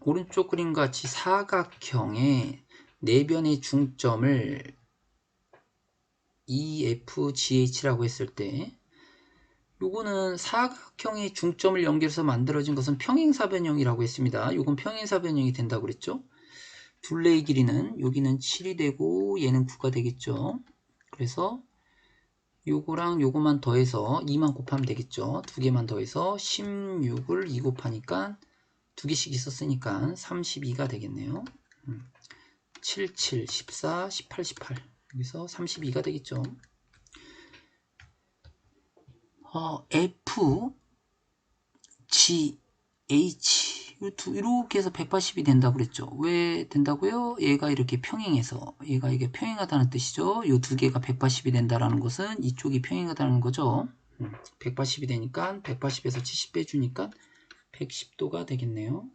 오른쪽 그림 같이 사각형의 내변의 중점을 EFGH라고 했을 때 요거는 사각형의 중점을 연결해서 만들어진 것은 평행사변형이라고 했습니다. 요건 평행사변형이 된다고 그랬죠. 둘레의 길이는 여기는 7이 되고 얘는 9가 되겠죠. 그래서 요거랑 요거만 더해서 2만 곱하면 되겠죠. 두 개만 더해서 16을 2 곱하니까 두 개씩 있었으니까 32가 되겠네요. 7, 7, 14, 18, 18 여기서 32가 되겠죠. 어, F, G, H 이렇게 해서 180이 된다고 그랬죠. 왜 된다고요? 얘가 이렇게 평행해서 얘가 이게 평행하다는 뜻이죠. 이 두 개가 180이 된다라는 것은 이쪽이 평행하다는 거죠. 180이 되니까 180에서 70 빼주니까 110도가 되겠네요.